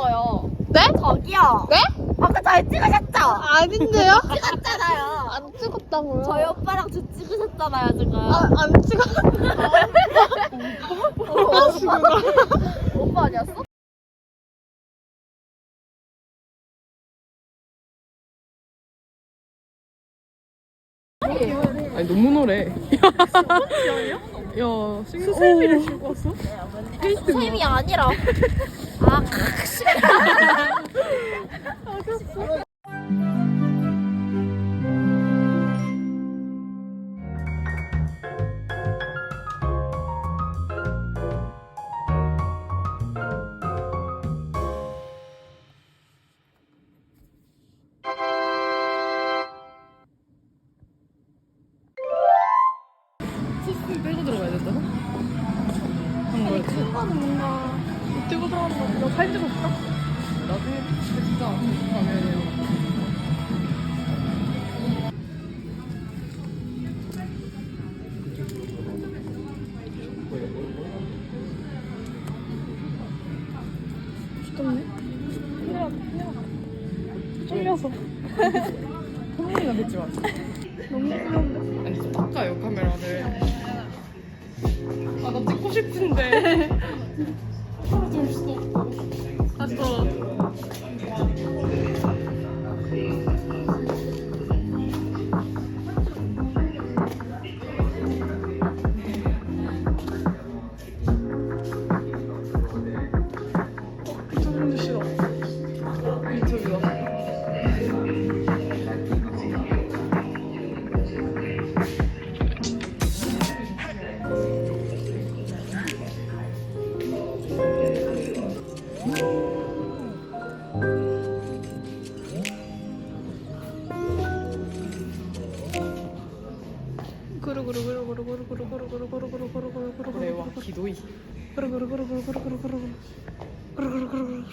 왜 찍어요 네? 저기요 네? 아까 잘 찍으셨죠? 아닌데요? 찍었잖아요 안 찍었다고요? 저희 오빠랑 저 찍으셨잖아요 지금 아, 안 찍었. 오빠 아니었어? 아니 너무 노래. 야, 수세미를 신고 왔어? 페이스트 쌤이 아니라. 아 소스를 좀 바꿔요, 카메라를. 아, 나 찍고 싶은데. 사라질 수도 없고. 다시 또. 땅을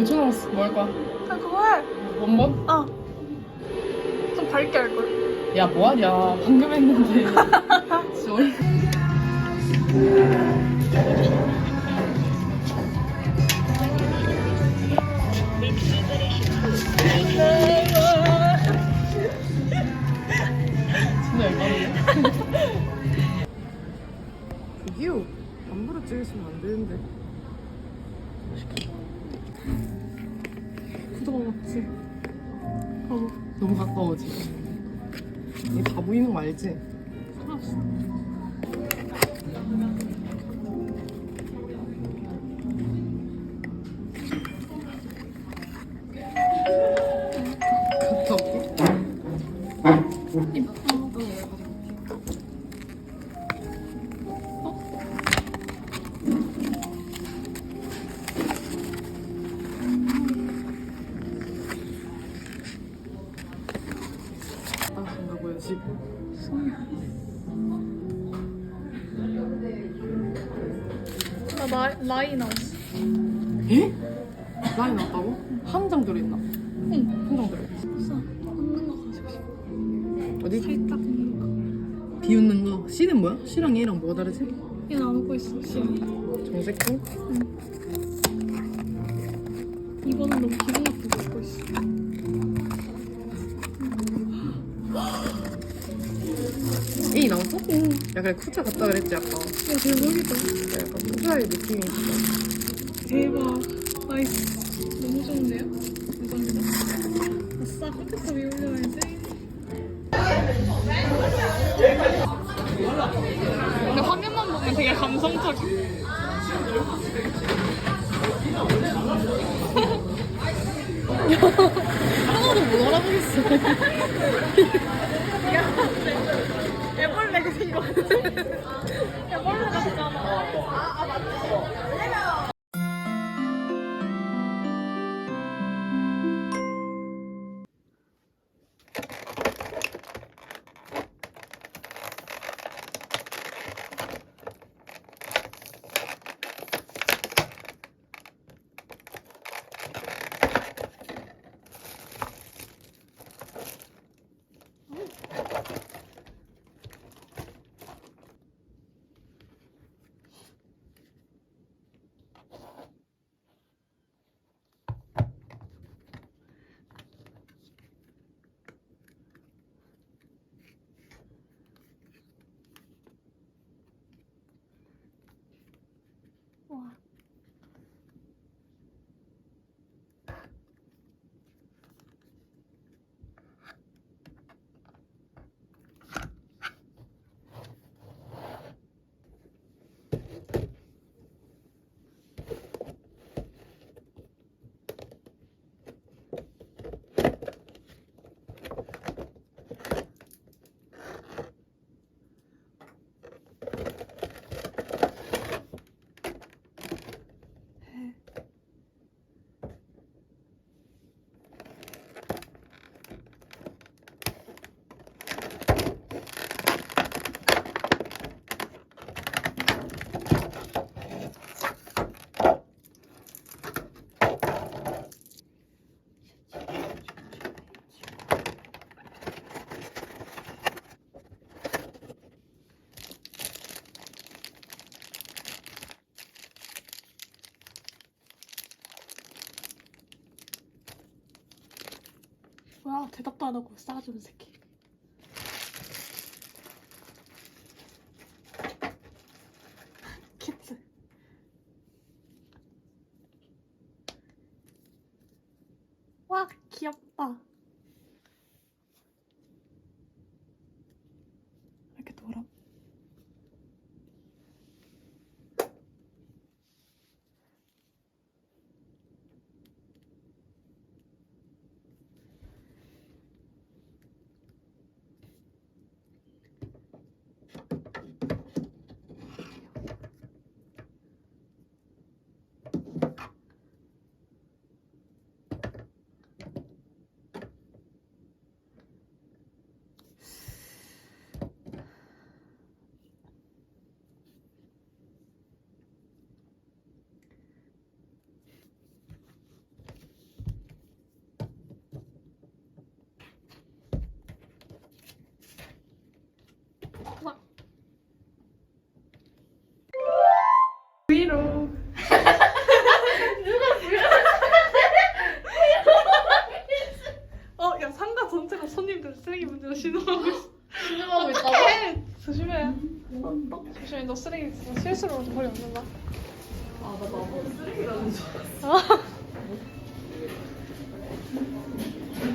야 5천 남았어 뭐 할 거야? 아 그거 해. 원본? 어. 좀 밝게 할 걸. 야 뭐하냐 방금 했는데 진짜 어이 진짜 열받네 함부로 찍으시면 안 되는데 구독 맞지? 어 너무 가까워지 이게 다 보이는 거 알지? 갔다 나 나, 라이 나왔어. 에? 라인 났다고? 한 장 들어있나? 응. 한 장 들어있어. 있어. 없는 거 가지고 싶어. 어디? 살짝. 비웃는 거. C는 뭐야? C랑 A랑 뭐가 다르지? 얘 나오고 있어. 지금. 정색해? 이거는 너무 기분 나쁘게 입고 있어. A 나왔어? 오, 야 그래 쿠차 갔다 그랬지 아까 와 대박이다. 약간 쿠차의 느낌이 있어 대박. 나이스. 너무 좋은데요? 감사합니다. 아싸, 컴퓨터 위에 올려야지. 근데 화면만 보면 되게 감성적이야. 하나도 못 알아보겠어 ハハハハ! 뭐야, 대답도 안 하고 싸가지 없는 새끼. 키트. 와, 귀엽다. 왜 이렇게 노라? 위로. 어, 야 상가 손님들 쓰레기 문제로 신호하고 있어. 신경하고 있다고? 해! 조심해. 조심해, 너 쓰레기 진짜 실수로 버리 없는다. 아 나 나보고 쓰레기라는 줄 아,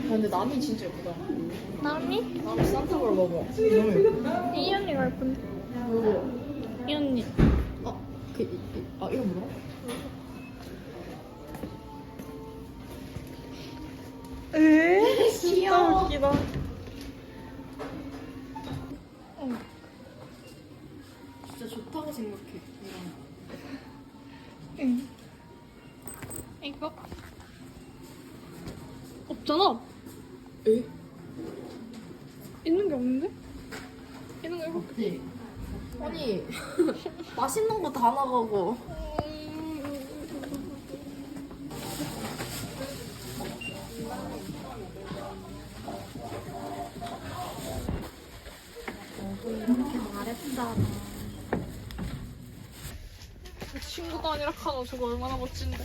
근데 남이 진짜 예쁘다 남이? 남이 산타볼 봐봐 이 언니가 예쁜데. 이 언니. 아, 그, 이, 이, 아 이거 뭐야? 에? 진짜 웃기다. 진짜 좋다 생각해 이런 응. 이거? 없잖아. 에? 있는 게 없는데? 있는 거 이거? 없지 아니 맛있는 거 다 나가고 친구도 아 카노 저거 얼마나 멋진데.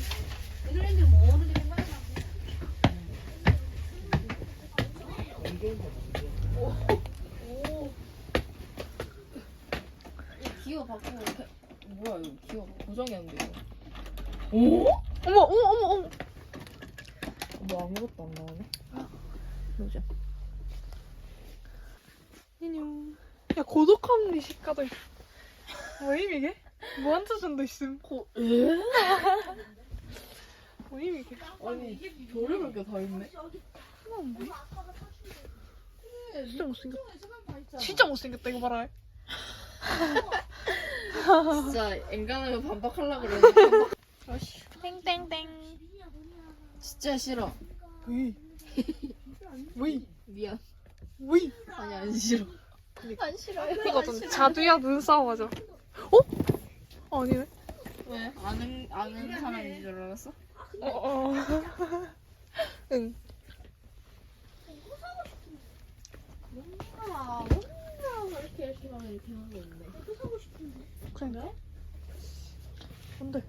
기어 바꾸고 이렇게 뭐야 이거 기어 고정이 안 돼. 오? 어머 어머 어머 어머. 뭐 아무것도 안 나오네. 보자. 인형. 야 고독한 리시카도 있어. 뭐임 이게? 무한도전도 있음. 고 에? 뭐임 이게? 아니 별의별 게다 있네. 진짜 못생겼다. 진짜 못생겼다 이거 봐라. 진짜 엔간하면 반박하려고 그러는데. 아씨. 땡땡땡. 진짜 싫어. 왜? 왜? 미안. 왜? 아니 안 싫어. 안 싫어요. 이거 좀 자두야 눈싸움 하자. 어? 아니네. 왜? 아는 아는 사람인 줄 알았어? 어, 어. 응. 아, 뭔가 이렇게 열심히 하면 이렇게 하는 게 있네. 그래? 뭔데?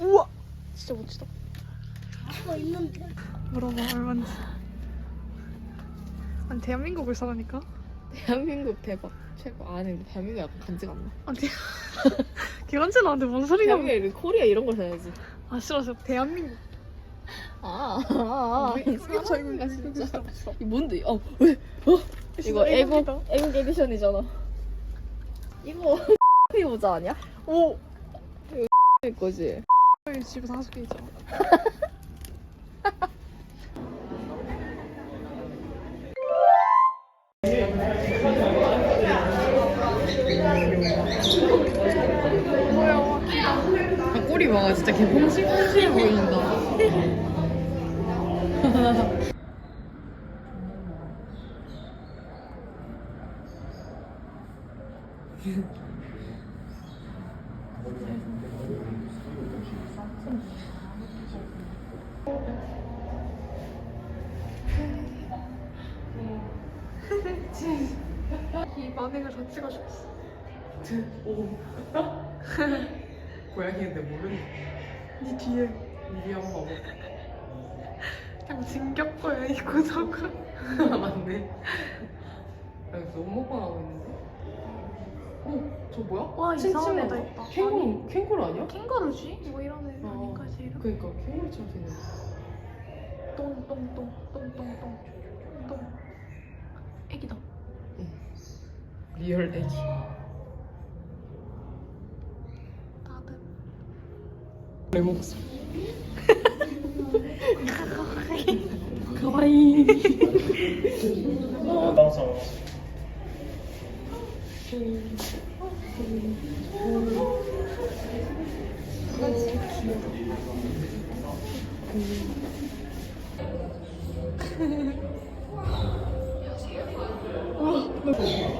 우와! 진짜 멋지다. 그거 있는데. 물어봐, 얼마인지. 아니, 대한민국을 사라니까? 대한민국 대박. 최고. 아 근데 대한민국 약간 간지가 안 나. 아니, 기관지 나한테 뭔 소리야? 대한민국 이런 코리아 이런 걸 사야지. 아, 싫어, 싫어. 대한민국. 아, 아, 아. 왜? 이거 저 이거 사람인가, 이거 진짜. 이거 뭔데? 어, 왜? 어? 이거 애국. 애국 에디션이잖아. 이거 이 모자 아니야? 오! 이 거지. 여기 집에 다섯 개 있잖 개 퐁실퐁실해 보인다. 이 만행을 다 찍어줬어. 오. 고양이인데 모르네. 네 뒤에. 미리 한번 봐봐. 그냥 진격거야, 이 구조가. 맞네. 아, 너무 먹방하고 있는데? 어, 저 뭐야? 와, 이상한. 애다 있다. 캥거루, 캥거루 아니야? 캥거루지? 뭐 이런 애 어. 아닌가, 제일. 그니까, 캥거루처럼 생겼어. 똥똥똥 똥똥똥 똥. 애기다. 리얼 애기. 나는. 내 목소리. 가와이.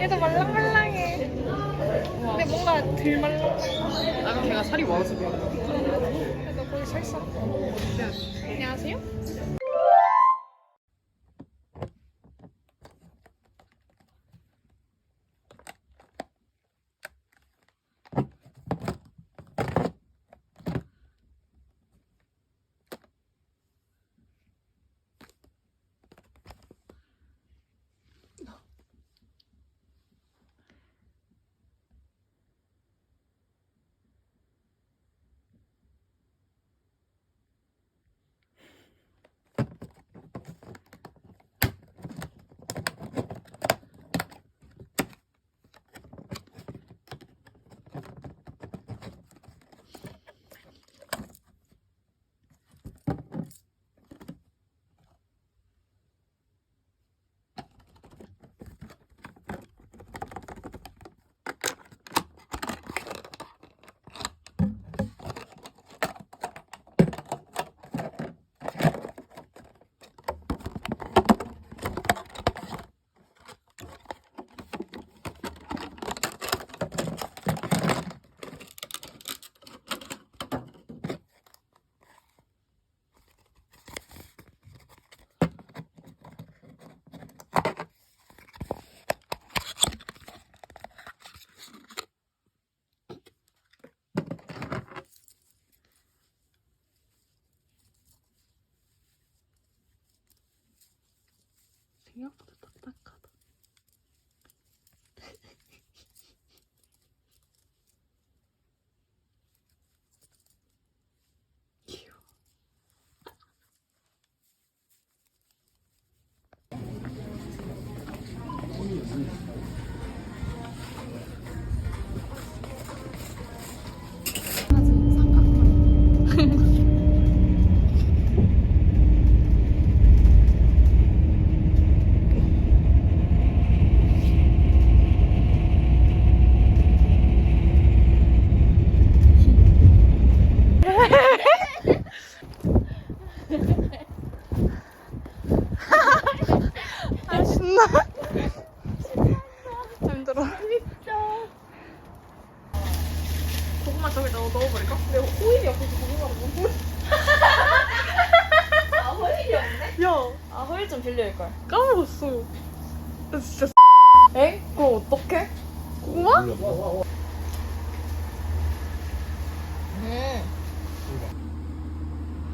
얘도 말랑말랑해. 근데 뭔가 덜 말랑말랑. 나는 걔가 살이 많아서 그래. 그래도 있어. 해야지. 안녕하세요.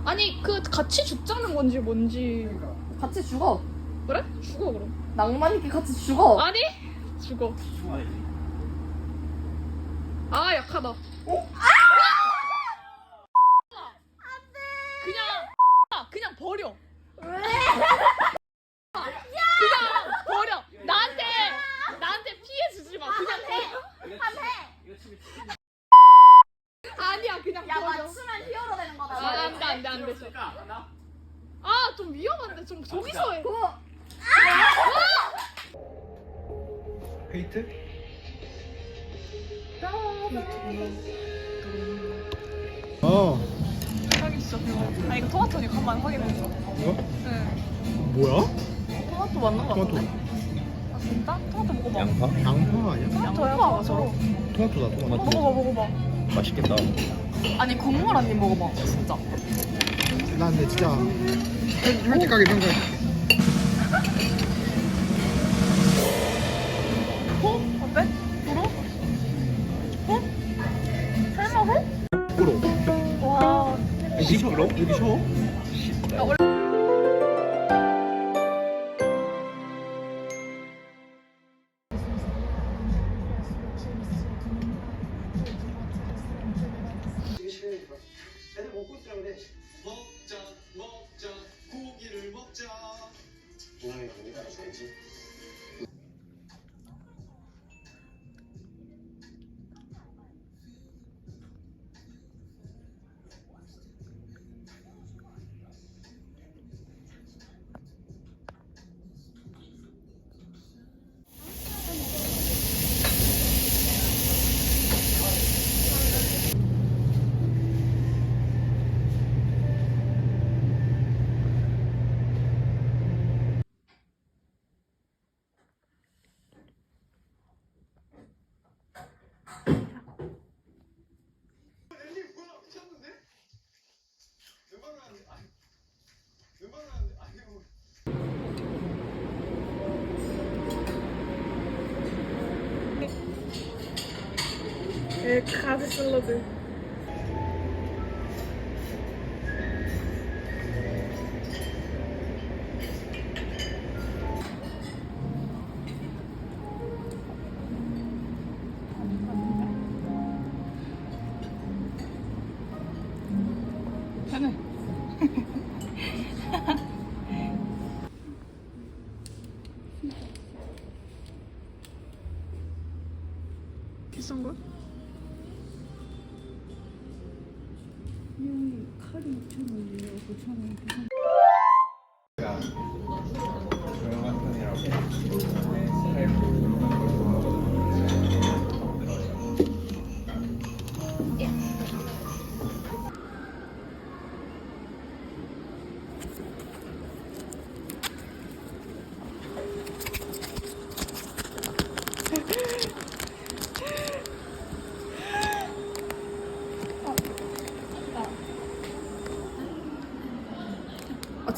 아니 그 같이 죽자는 건지 뭔지 같이 죽어 그래? 죽어 그럼. 낭만 있게 같이 죽어 아니 죽어. 아 약하다. 그 어 대박. 아 이거 토마토니까 한번 확인해줘. 이거? 응. 뭐야? 토마토 맞는 거 토마토 아 진짜? 토마토 먹어봐. 양파? 양파 아니야? 토마토 양파 맞아. 토마토다 토마토 먹어봐 먹어봐. 맛있겠다 아니 국물 한 입 먹어봐 진짜 나 근데 진짜 솔- 솔직하게 생각해 여기 셔? 에 가지 샐러드.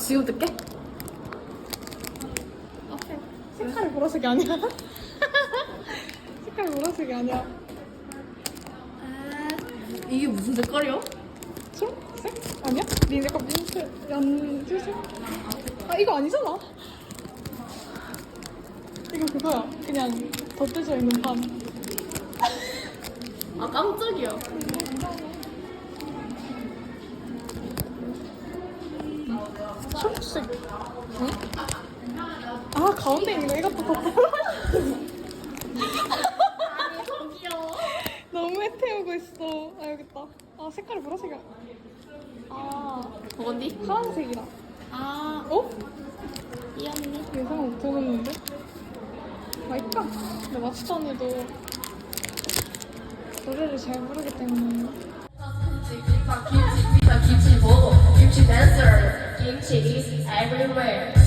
지금 듣게? 색깔이 보라색이 아니야. 색깔이 보라색이 아니야. 이게 무슨 색깔이야? 초록색? 아니야? 니 약간 민트, 연두색? 아 이거 아니잖아. 이거 그거야. 그냥 덧대져 있는 판. 아 깜짝이야. 가운데 있는 거 이것도 저기요. 너무 애태우고 있어. 아 여기 있다. 아 색깔이 보라색이야. 아 어디? 파란색이다. 아 어? 이 언니. 예상 못 해봤는데? 맛있다. 근데 마치도 언니도 노래를 잘 부르기 때문에 김치, 보고, 김치 댄서, 김치 is everywhere.